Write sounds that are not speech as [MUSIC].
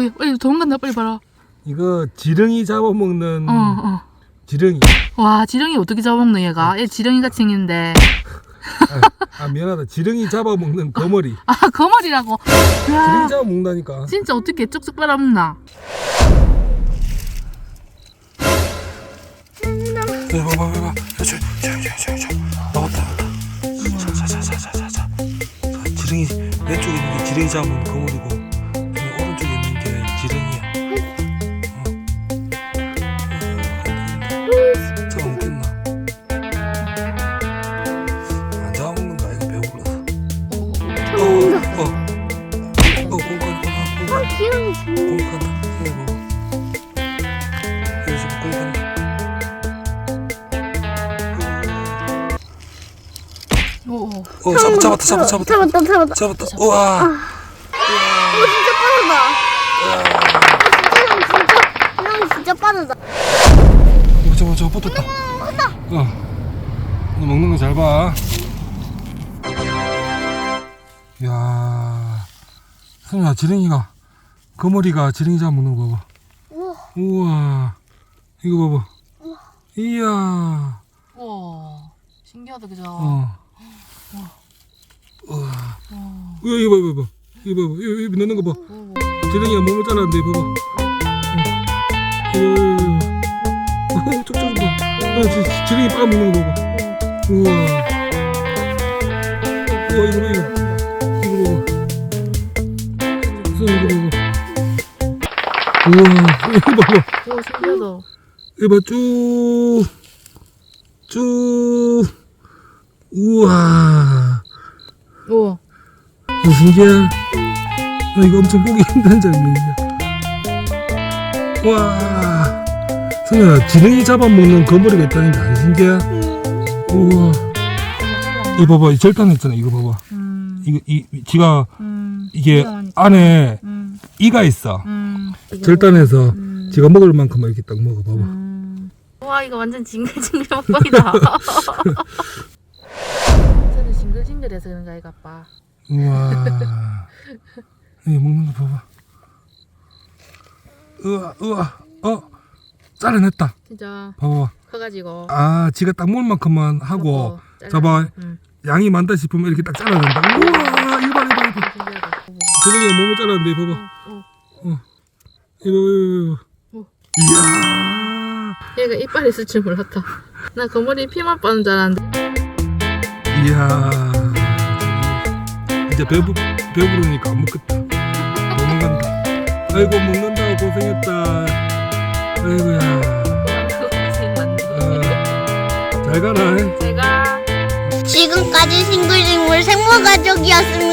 빨리 빨리 도망간다 빨리 봐라. 이거 지렁이 잡아먹는 어 어. 지렁이. 와 지렁이 어떻게 잡아먹는 얘가? 얘 지렁이 같이 생겼는데. 아, 아, 미안하다. 지렁이 잡아먹는 거머리. 아 거머리라고. 야 지렁이 잡아먹는다니까. 진짜 어떻게 쭉쭉 빨아먹나? 야, 봐봐, 봐봐. 야, 저, 저, 저, 저, 저. 나왔다, 나왔다. 자, 자, 자, 자, 자, 자, 자. 자, 지렁이 왼쪽에 있는 게 지렁이 잡은 거머리고, 오. 어, 잡았, 잡았다, 잡았다, 잡았다. 잡았다, 잡았다. 잡았다. 우와. 오, 진짜 빠르다. 형 진짜, 형 진짜 빠르다. 어, 저거, 저거 붙었다. 어. 너 먹는 거 잘 봐. 야 선우야, 지렁이가, 거머리가 지렁이 잡아 먹는 거 봐봐. 우와. 우와. 이거 봐봐. 이야. 와 신기하다 그죠? 어. 우와. 이거, 이거 봐, 이거 봐. 이거 봐봐. 이거, 이거 넣는 거 봐. 지렁이가 몸을 잘랐는데, 봐봐. 응. 이거, 이거, 이거. 어, 쪽쪽 봐. 아, 지, 지렁이 빨아 먹는 거 봐봐. 우와. 우와, 이거 봐, 이거. 이거 봐봐. 선우, 이거 봐 봐. 우와, 이거 봐봐. 오 신기하다. 이거 봐, 쭉. 쭉. 우와. 우와. 어, 신기해. 아, 이거 엄청 보기 힘든 장면이야. 와. 선우야, 지렁이 잡아먹는 거머리가 있다는 게 안 신기해? 우와. 이거 봐봐, 이 절단 있잖아, 이거 봐봐. 음. 이거, 이, 이- 지가, 음. 이게 이상하니까. 안에 음. 이가 있어. 음. 절단해서 음. 지가 먹을 만큼 이렇게 딱 먹어봐봐. 음. 와 이거 완전 징글징글 먹방이다. [LAUGHS] [LAUGHS] 징글징글해서 그런가 이거 아빠. 우와. 이거 먹는 거 봐봐. 우와, 우와, 어, 잘라냈다. 진짜 봐봐. 커가지고. 아, 지가 딱 먹을 만큼만 하고, 먹고 잘라. 잡아. 음. 양이 많다 싶으면 이렇게 딱 잘라낸다. 우와, 봐, 이거 봐. 신기하다. 저녁에 몸을 잘랐는데, 봐봐. 어, 어. 이거, 이거, 이거. 어. 이야, 얘가 이빨 있을 줄 몰랐다. 나 거머리 피만 빠는 줄 알았는데. 이야. 이제 배부, 배부르니까 안 먹겠다. 못 먹는다. 아이고, 먹는다고 고생했다. 아이고야. 어, 잘 가라. 제가 지금까지 싱글싱글 생물가족이었습니다.